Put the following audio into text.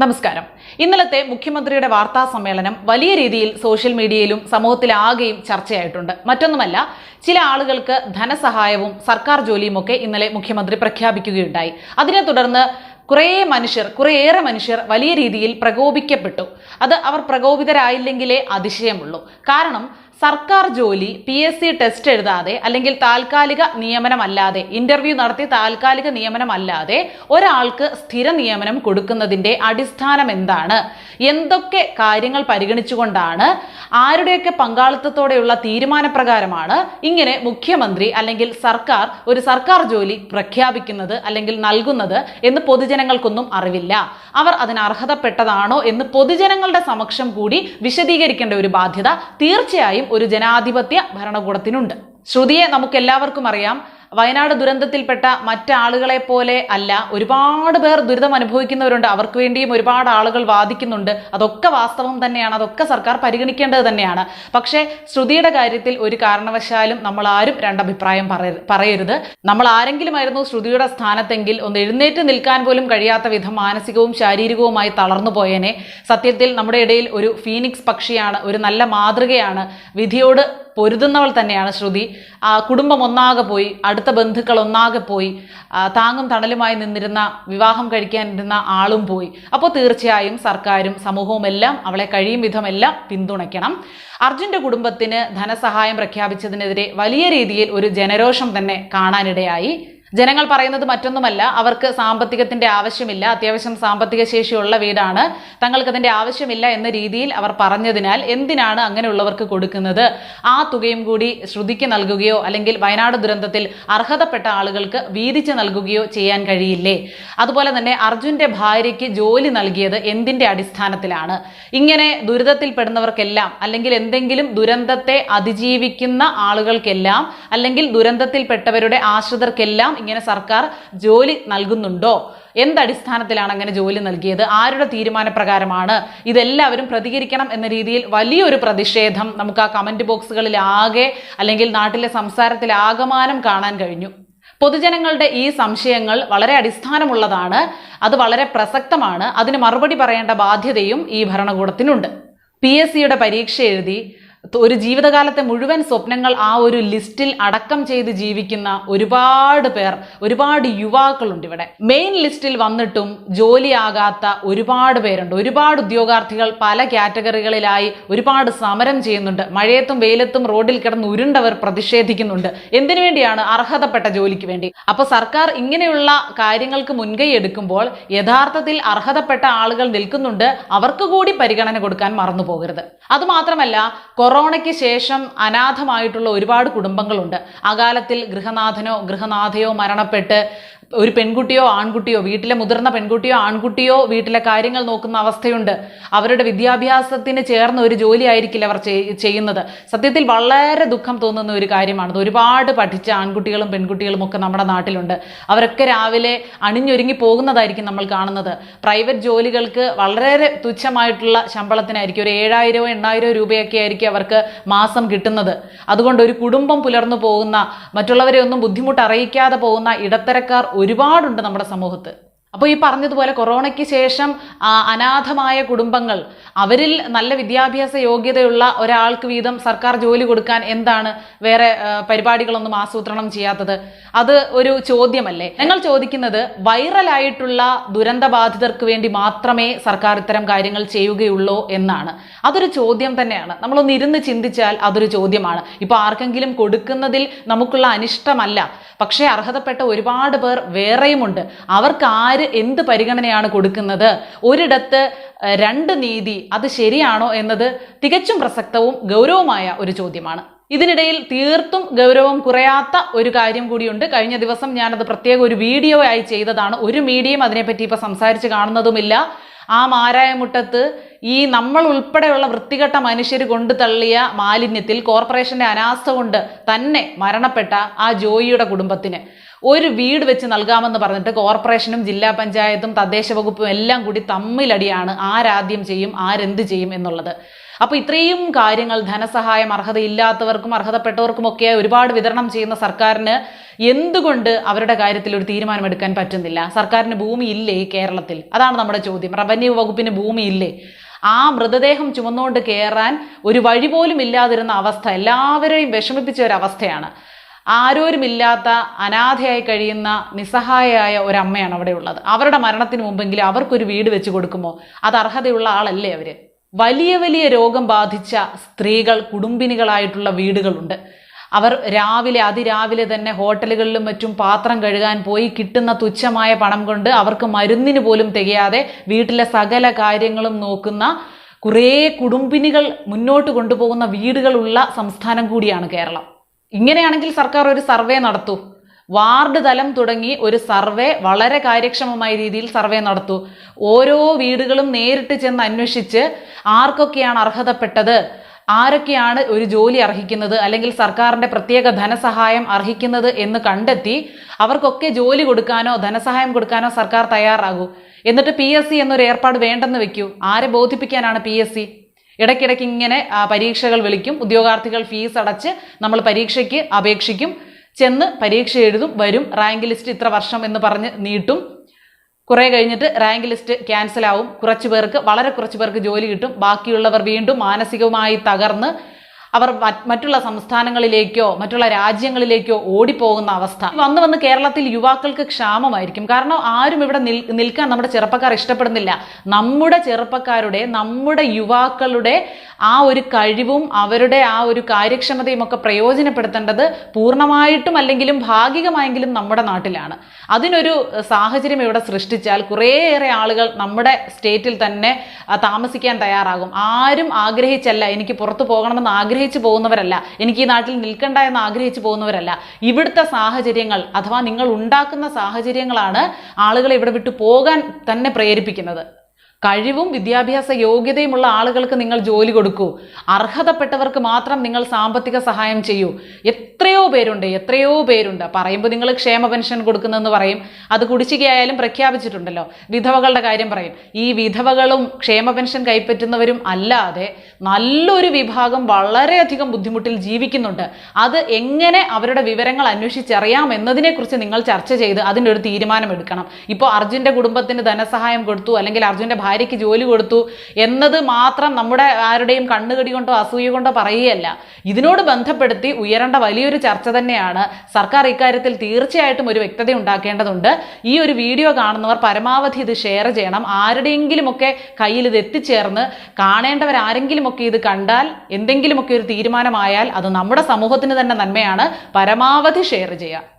നമസ്കാരം. ഇന്നലത്തെ മുഖ്യമന്ത്രിയുടെ വാർത്താ സമ്മേളനം വലിയ രീതിയിൽ സോഷ്യൽ മീഡിയയിലും സമൂഹത്തിലാകെയും ചർച്ചയായിട്ടുണ്ട്. മറ്റൊന്നുമല്ല ചില ആളുകൾക്ക് ധനസഹായവും സർക്കാർ ജോലിയുമൊക്കെ ഇന്നലെ മുഖ്യമന്ത്രി പ്രഖ്യാപിക്കുകയുണ്ടായി. അതിനെ തുടർന്ന് കുറേ മനുഷ്യർ കുറേയേറെ മനുഷ്യർ വലിയ രീതിയിൽ പ്രകോപിക്കപ്പെട്ടു. അത് അവർ പ്രകോപിതരായില്ലെങ്കിലേ അതിശയമുള്ളൂ. കാരണം സർക്കാർ ജോലി പി എസ് സി ടെസ്റ്റ് എഴുതാതെ അല്ലെങ്കിൽ താൽക്കാലിക നിയമനമല്ലാതെ ഇന്റർവ്യൂ നടത്തി താൽക്കാലിക നിയമനമല്ലാതെ ഒരാൾക്ക് സ്ഥിര നിയമനം കൊടുക്കുന്നതിന്റെ അടിസ്ഥാനം എന്താണ്? എന്തൊക്കെ കാര്യങ്ങൾ പരിഗണിച്ചുകൊണ്ടാണ്? ആരുടെയൊക്കെ പങ്കാളിത്തത്തോടെയുള്ള തീരുമാനപ്രകാരമാണ് ഇങ്ങനെ മുഖ്യമന്ത്രി അല്ലെങ്കിൽ സർക്കാർ ഒരു സർക്കാർ ജോലി പ്രഖ്യാപിക്കുന്നത് അല്ലെങ്കിൽ നൽകുന്നത് എന്ന് പൊതുജനങ്ങൾക്കൊന്നും അറിവില്ല. അവർ അതിന് അർഹതപ്പെട്ടതാണോ എന്ന് പൊതുജനങ്ങളുടെ സമക്ഷം കൂടി വിശദീകരിക്കേണ്ട ഒരു ബാധ്യത തീർച്ചയായും ഒരു ജനാധിപത്യ ഭരണകൂടത്തിനുണ്ട്. ശ്രുതിയെ നമുക്കെല്ലാവർക്കും അറിയാം. വയനാട് ദുരന്തത്തിൽപ്പെട്ട മറ്റാളുകളെ പോലെ അല്ല ഒരുപാട് പേർ ദുരിതം അനുഭവിക്കുന്നവരുണ്ട്. അവർക്ക് വേണ്ടിയും ഒരുപാട് ആളുകൾ വാദിക്കുന്നുണ്ട്. അതൊക്കെ വാസ്തവം തന്നെയാണ്. അതൊക്കെ സർക്കാർ പരിഗണിക്കേണ്ടത് തന്നെയാണ്. പക്ഷേ ശ്രുതിയുടെ കാര്യത്തിൽ ഒരു കാരണവശാലും നമ്മൾ ആരും രണ്ടഭിപ്രായം പറയ- പറയരുത്. നമ്മൾ ആരെങ്കിലുമായിരുന്നു ശ്രുതിയുടെ സ്ഥാനത്തെങ്കിൽ ഒന്ന് എഴുന്നേറ്റ് നിൽക്കാൻ പോലും കഴിയാത്ത വിധം മാനസികവും ശാരീരികവുമായി തളർന്നു പോയേനെ. സത്യത്തിൽ നമ്മുടെ ഇടയിൽ ഒരു ഫീനിക്സ് പക്ഷിയാണ് ഒരു നല്ല മാതൃകയാണ്. വിധിയോട് പൊരുതുന്നവൾ തന്നെയാണ് ശ്രുതി. കുടുംബം ഒന്നാകെ പോയി അടുത്ത ബന്ധുക്കൾ ഒന്നാകെ പോയി താങ്ങും തണലുമായി നിന്നിരുന്ന വിവാഹം കഴിക്കാനിരുന്ന ആളും പോയി. അപ്പോൾ തീർച്ചയായും സർക്കാരും സമൂഹവും എല്ലാം അവളെ കഴിയും വിധമെല്ലാം പിന്തുണയ്ക്കണം. അർജുന്റെ കുടുംബത്തിന് ധനസഹായം പ്രഖ്യാപിച്ചതിനെതിരെ വലിയ രീതിയിൽ ഒരു ജനരോഷം തന്നെ കാണാനിടയായി. ജനങ്ങൾ പറയുന്നത് മറ്റൊന്നുമല്ല. അവർക്ക് സാമ്പത്തികത്തിന്റെ ആവശ്യമില്ല. അത്യാവശ്യം സാമ്പത്തിക ശേഷിയുള്ള വീടാണ്. തങ്ങൾക്ക് അതിന്റെ ആവശ്യമില്ല എന്ന രീതിയിൽ അവർ പറഞ്ഞതിനാൽ എന്തിനാണ് അങ്ങനെയുള്ളവർക്ക് കൊടുക്കുന്നത്? ആ തുകയും കൂടി ശ്രുതിക്ക് നൽകുകയോ അല്ലെങ്കിൽ വയനാട് ദുരന്തത്തിൽ അർഹതപ്പെട്ട ആളുകൾക്ക് വീതിച്ച് നൽകുകയോ ചെയ്യാൻ കഴിയില്ലേ? അതുപോലെ തന്നെ അർജുന്റെ ഭാര്യയ്ക്ക് ജോലി നൽകിയത് എന്തിന്റെ അടിസ്ഥാനത്തിലാണ്? ഇങ്ങനെ ദുരിതത്തിൽപ്പെടുന്നവർക്കെല്ലാം അല്ലെങ്കിൽ എന്തെങ്കിലും ദുരന്തത്തെ അതിജീവിക്കുന്ന ആളുകൾക്കെല്ലാം അല്ലെങ്കിൽ ദുരന്തത്തിൽപ്പെട്ടവരുടെ ആശ്രിതർക്കെല്ലാം ഇങ്ങനെ സർക്കാർ ജോലി നൽകുന്നുണ്ടോ? എന്തടിസ്ഥാനത്തിലാണ് അങ്ങനെ ജോലി നൽകിയത്? ആരുടെ തീരുമാനപ്രകാരമാണ് ഇതെല്ലാവരും പ്രതികരിക്കണം എന്ന രീതിയിൽ വലിയൊരു പ്രതിഷേധം നമുക്ക് ആ കമന്റ് ബോക്സുകളിലാകെ അല്ലെങ്കിൽ നാട്ടിലെ സംസാരത്തിൽ ആകമാനം കാണാൻ കഴിഞ്ഞു. പൊതുജനങ്ങളുടെ ഈ സംശയങ്ങൾ വളരെ അടിസ്ഥാനമുള്ളതാണ്. അത് വളരെ പ്രസക്തമാണ്. അതിന് മറുപടി പറയേണ്ട ബാധ്യതയും ഈ ഭരണകൂടത്തിനുണ്ട്. പി എസ് സിയുടെ പരീക്ഷ എഴുതി ഒരു ജീവിതകാലത്തെ മുഴുവൻ സ്വപ്നങ്ങൾ ആ ഒരു ലിസ്റ്റിൽ അടക്കം ചെയ്ത് ജീവിക്കുന്ന ഒരുപാട് പേർ ഒരുപാട് യുവാക്കളുണ്ട് ഇവിടെ. മെയിൻ ലിസ്റ്റിൽ വന്നിട്ടും ജോലിയാകാത്ത ഒരുപാട് പേരുണ്ട്. ഒരുപാട് ഉദ്യോഗാർത്ഥികൾ പല കാറ്റഗറികളിലായി ഒരുപാട് സമരം ചെയ്യുന്നുണ്ട്. മഴയത്തും വെയിലത്തും റോഡിൽ കിടന്ന് ഉരുണ്ടവർ പ്രതിഷേധിക്കുന്നുണ്ട്. എന്തിനു വേണ്ടിയാണ് അർഹതപ്പെട്ട ജോലിക്ക് വേണ്ടി? അപ്പൊ സർക്കാർ ഇങ്ങനെയുള്ള കാര്യങ്ങൾക്ക് മുൻകൈ എടുക്കുമ്പോൾ യഥാർത്ഥത്തിൽ അർഹതപ്പെട്ട ആളുകൾ നിൽക്കുന്നുണ്ട്. അവർക്ക് കൂടി പരിഗണന കൊടുക്കാൻ മറന്നു പോകരുത് അതുമാത്രമല്ല കൊറോണയ്ക്ക് ശേഷം അനാഥമായിട്ടുള്ള ഒരുപാട് കുടുംബങ്ങളുണ്ട്. അകാലത്തിൽ ഗൃഹനാഥനോ ഗൃഹനാഥയോ മരണപ്പെട്ട് ഒരു പെൺകുട്ടിയോ ആൺകുട്ടിയോ വീട്ടിലെ മുതിർന്ന പെൺകുട്ടിയോ ആൺകുട്ടിയോ വീട്ടിലെ കാര്യങ്ങൾ നോക്കുന്ന അവസ്ഥയുണ്ട്. അവരുടെ വിദ്യാഭ്യാസത്തിന് ചേർന്ന ഒരു ജോലി ആയിരിക്കില്ല അവർ ചെയ്യുന്നത്. സത്യത്തിൽ വളരെ ദുഃഖം തോന്നുന്ന ഒരു കാര്യമാണ്. ഒരുപാട് പഠിച്ച ആൺകുട്ടികളും പെൺകുട്ടികളും ഒക്കെ നമ്മുടെ നാട്ടിലുണ്ട്. അവരൊക്കെ രാവിലെ അണിഞ്ഞൊരുങ്ങി പോകുന്നതായിരിക്കും നമ്മൾ കാണുന്നത്. പ്രൈവറ്റ് ജോലികൾക്ക് വളരെ തുച്ഛമായിട്ടുള്ള ശമ്പളത്തിനായിരിക്കും. ഒരു ഏഴായിരമോ എണ്ണായിരമോ രൂപയൊക്കെ ആയിരിക്കും അവർക്ക് മാസം കിട്ടുന്നത്. അതുകൊണ്ട് ഒരു കുടുംബം പുലർന്നു പോകുന്ന മറ്റുള്ളവരെ ഒന്നും ബുദ്ധിമുട്ട് അറിയിക്കാതെ പോകുന്ന ഇടത്തരക്കാർ ഒരുപാടുണ്ട് നമ്മുടെ സമൂഹത്ത്. അപ്പോൾ ഈ പറഞ്ഞതുപോലെ കൊറോണയ്ക്ക് ശേഷം ആ, അനാഥമായ കുടുംബങ്ങൾ അവരിൽ നല്ല വിദ്യാഭ്യാസ യോഗ്യതയുള്ള ഒരാൾക്ക് വീതം സർക്കാർ ജോലി കൊടുക്കാൻ എന്താണ് വേറെ പരിപാടികളൊന്നും ആസൂത്രണം ചെയ്യാത്തത്? അത് ഒരു ചോദ്യമല്ലേ? ഞങ്ങൾ ചോദിക്കുന്നത് വൈറലായിട്ടുള്ള ദുരന്തബാധിതർക്ക് വേണ്ടി മാത്രമേ സർക്കാർ ഇത്തരം കാര്യങ്ങൾ ചെയ്യുകയുള്ളൂ എന്നാണ്. അതൊരു ചോദ്യം തന്നെയാണ്. നമ്മളൊന്ന് ഇരുന്ന് ചിന്തിച്ചാൽ അതൊരു ചോദ്യമാണ്. ഇപ്പോൾ ആർക്കെങ്കിലും കൊടുക്കുന്നതിൽ നമുക്കുള്ള അനിഷ്ടമല്ല. പക്ഷേ അർഹതപ്പെട്ട ഒരുപാട് പേർ വേറെയുമുണ്ട്. അവർക്ക് ആര് എന്ത് പരിഗണനയാണ് കൊടുക്കുന്നത്? ഒരിടത്ത് രണ്ട് നീതി അത് ശരിയാണോ എന്നത് തികച്ചും പ്രസക്തവും ഗൗരവമായ ഒരു ചോദ്യമാണ്. ഇതിനിടയിൽ തീർത്തും ഗൗരവം കുറയാത്ത ഒരു കാര്യം കൂടിയുണ്ട്. കഴിഞ്ഞ ദിവസം ഞാനത് പ്രത്യേക ഒരു വീഡിയോ ആയി ചെയ്തതാണ്. ഒരു മീഡിയയും അതിനെപ്പറ്റി ഇപ്പോൾ സംസാരിച്ച് കാണുന്നതുമില്ല. ആ മാരായമുട്ടത്ത് ഈ നമ്മൾ ഉൾപ്പെടെയുള്ള വൃത്തികെട്ട മനുഷ്യർ കൊണ്ടു തള്ളിയ മാലിന്യത്തിൽ കോർപ്പറേഷന്റെ അനാസ്ഥ കൊണ്ട് തന്നെ മരണപ്പെട്ട ആ ജോയിയുടെ കുടുംബത്തിന്. ഒരു വീട് വെച്ച് നൽകാമെന്ന് പറഞ്ഞിട്ട് കോർപ്പറേഷനും ജില്ലാ പഞ്ചായത്തും തദ്ദേശ വകുപ്പും എല്ലാം കൂടി തമ്മിലടിയാണ് ആരാദ്യം ചെയ്യും ആരെന്ത് ചെയ്യും എന്നുള്ളത്. അപ്പോൾ ഇത്രയും കാര്യങ്ങൾ ധനസഹായം അർഹതയില്ലാത്തവർക്കും അർഹതപ്പെട്ടവർക്കുമൊക്കെ ഒരുപാട് വിതരണം ചെയ്യുന്ന സർക്കാരിന് എന്തുകൊണ്ട് അവരുടെ കാര്യത്തിൽ ഒരു തീരുമാനമെടുക്കാൻ പറ്റുന്നില്ല? സർക്കാരിന് ഭൂമി ഇല്ലേ കേരളത്തിൽ? അതാണ് നമ്മുടെ ചോദ്യം. റവന്യൂ വകുപ്പിന് ഭൂമി ഇല്ലേ ആ മൃതദേഹം ചുമന്നുകൊണ്ട് കയറാൻ ഒരു വഴി പോലും ഇല്ലാതിരുന്ന അവസ്ഥ എല്ലാവരെയും വിഷമിപ്പിച്ച ഒരു അവസ്ഥയാണ്. ആരോരുമില്ലാത്ത അനാഥയായി കഴിയുന്ന നിസ്സഹായയായ ഒരമ്മയാണ് അവിടെ ഉള്ളത്. അവരുടെ മരണത്തിന് മുമ്പെങ്കിലും അവർക്കൊരു വീട് വെച്ച് കൊടുക്കുമോ? അത് അർഹതയുള്ള ആളല്ലേ അവർ വലിയ വലിയ രോഗം ബാധിച്ച സ്ത്രീകൾ കുടുംബിനികളായിട്ടുള്ള വീടുകളുണ്ട്. അവർ രാവിലെ അതിരാവിലെ തന്നെ ഹോട്ടലുകളിലും മറ്റും പാത്രം കഴുകാൻ പോയി കിട്ടുന്ന തുച്ഛമായ പണം കൊണ്ട് അവർക്ക് മരുന്നിന് പോലും തികയാതെ വീട്ടിലെ സകല കാര്യങ്ങളും നോക്കുന്ന കുറേ കുടുംബിനികൾ മുന്നോട്ട് കൊണ്ടുപോകുന്ന വീടുകളുള്ള സംസ്ഥാനം കൂടിയാണ് കേരളം. ഇങ്ങനെയാണെങ്കിൽ സർക്കാർ ഒരു സർവേ നടത്തൂ. വാർഡ് തലം തുടങ്ങി ഒരു സർവേ വളരെ കാര്യക്ഷമമായ രീതിയിൽ സർവേ നടത്തൂ. ഓരോ വീടുകളും നേരിട്ട് ചെന്ന് അന്വേഷിച്ച് ആർക്കൊക്കെയാണ് അർഹതപ്പെട്ടത് ആരൊക്കെയാണ് ഒരു ജോലി അർഹിക്കുന്നത് അല്ലെങ്കിൽ സർക്കാരിന്റെ പ്രത്യേക ധനസഹായം അർഹിക്കുന്നത് എന്ന് കണ്ടെത്തി അവർക്കൊക്കെ ജോലി കൊടുക്കാനോ ധനസഹായം കൊടുക്കാനോ സർക്കാർ തയ്യാറാകൂ. എന്നിട്ട് പി എന്നൊരു ഏർപ്പാട് വേണ്ടെന്ന് വെക്കൂ. ആരെ ബോധിപ്പിക്കാനാണ് പി ഇടയ്ക്കിടയ്ക്ക് ഇങ്ങനെ പരീക്ഷകൾ വിളിക്കും. ഉദ്യോഗാർത്ഥികൾ ഫീസ് അടച്ച് നമ്മൾ പരീക്ഷയ്ക്ക് അപേക്ഷിക്കും. ചെന്ന് പരീക്ഷ എഴുതും വരും. റാങ്ക് ലിസ്റ്റ് ഇത്ര വർഷം എന്ന് പറഞ്ഞ് നീട്ടും. കുറേ കഴിഞ്ഞിട്ട് റാങ്ക് ലിസ്റ്റ് ക്യാൻസൽ ആവും. കുറച്ച് പേർക്ക് വളരെ കുറച്ച് പേർക്ക് ജോലി കിട്ടും. ബാക്കിയുള്ളവർ വീണ്ടും മാനസികമായി തകർന്ന് അവർ മറ്റ് മറ്റുള്ള സംസ്ഥാനങ്ങളിലേക്കോ മറ്റുള്ള രാജ്യങ്ങളിലേക്കോ ഓടിപ്പോകുന്ന അവസ്ഥ. വന്ന് വന്ന് കേരളത്തിൽ യുവാക്കൾക്ക് ക്ഷാമമായിരിക്കും. കാരണം ആരും ഇവിടെ നിൽക്കാൻ നമ്മുടെ ചെറുപ്പക്കാർ ഇഷ്ടപ്പെടുന്നില്ല. നമ്മുടെ ചെറുപ്പക്കാരുടെ നമ്മുടെ യുവാക്കളുടെ ആ ഒരു കഴിവും അവരുടെ ആ ഒരു കാര്യക്ഷമതയും ഒക്കെ പ്രയോജനപ്പെടുത്തേണ്ടത് പൂർണമായിട്ടും അല്ലെങ്കിലും ഭാഗികമായെങ്കിലും നമ്മുടെ നാട്ടിലാണ്. അതിനൊരു സാഹചര്യം ഇവിടെ സൃഷ്ടിച്ചാൽ കുറേയേറെ ആളുകൾ നമ്മുടെ സ്റ്റേറ്റിൽ തന്നെ താമസിക്കാൻ തയ്യാറാകും. ആരും ആഗ്രഹിച്ചല്ല എനിക്ക് പുറത്തു പോകണമെന്ന് ആഗ്രഹിച്ചു പോകുന്നവരല്ല. എനിക്ക് ഈ നാട്ടിൽ നിൽക്കണ്ട എന്ന് ആഗ്രഹിച്ചു പോകുന്നവരല്ല. ഇവിടുത്തെ സാഹചര്യങ്ങൾ അഥവാ നിങ്ങൾ ഉണ്ടാക്കുന്ന സാഹചര്യങ്ങളാണ് ആളുകളെ ഇവിടെ വിട്ടു പോകാൻ തന്നെ പ്രേരിപ്പിക്കുന്നത്. കഴിവും വിദ്യാഭ്യാസ യോഗ്യതയുമുള്ള ആളുകൾക്ക് നിങ്ങൾ ജോലി കൊടുക്കൂ. അർഹതപ്പെട്ടവർക്ക് മാത്രം നിങ്ങൾ സാമ്പത്തിക സഹായം ചെയ്യൂ. എത്രയോ പേരുണ്ട് എത്രയോ പേരുണ്ട്. പറയുമ്പോൾ നിങ്ങൾ ക്ഷേമ പെൻഷൻ കൊടുക്കുന്നതെന്ന് പറയും. അത് കുടിശ്ശികയായാലും പ്രഖ്യാപിച്ചിട്ടുണ്ടല്ലോ. വിധവകളുടെ കാര്യം പറയും. ഈ വിധവകളും ക്ഷേമ പെൻഷൻ കൈപ്പറ്റുന്നവരും അല്ലാതെ നല്ലൊരു വിഭാഗം വളരെയധികം ബുദ്ധിമുട്ടിൽ ജീവിക്കുന്നുണ്ട്. അത് എങ്ങനെ അവരുടെ വിവരങ്ങൾ അന്വേഷിച്ചറിയാം എന്നതിനെക്കുറിച്ച് നിങ്ങൾ ചർച്ച ചെയ്ത് അതിന്റെ ഒരു തീരുമാനമെടുക്കണം. ഇപ്പോൾ അർജുന്റെ കുടുംബത്തിന് ധനസഹായം കൊടുത്തു അല്ലെങ്കിൽ അർജുന്റെ ഭാര്യയ്ക്ക് ജോലി കൊടുത്തു എന്നത് മാത്രം നമ്മുടെ ആരുടെയും കണ്ണുകടി കൊണ്ടോ അസൂയ കൊണ്ടോ പറയുകയല്ല. ഇതിനോട് ബന്ധപ്പെടുത്തി ഉയരേണ്ട വലിയൊരു ചർച്ച തന്നെയാണ് സർക്കാർ ഇക്കാര്യത്തിൽ തീർച്ചയായിട്ടും ഒരു വ്യക്തത ഉണ്ടാക്കേണ്ടതുണ്ട്. ഈ ഒരു വീഡിയോ കാണുന്നവർ പരമാവധി ഇത് ഷെയർ ചെയ്യണം. ആരുടെയെങ്കിലുമൊക്കെ കയ്യിൽ ഇത് എത്തിച്ചേർന്ന് കാണേണ്ടവർ ആരെങ്കിലുമൊക്കെ ഇത് കണ്ടാൽ എന്തെങ്കിലുമൊക്കെ ഒരു തീരുമാനമായാൽ അത് നമ്മുടെ സമൂഹത്തിന് തന്നെ നന്മയാണ്. പരമാവധി ഷെയർ ചെയ്യുക.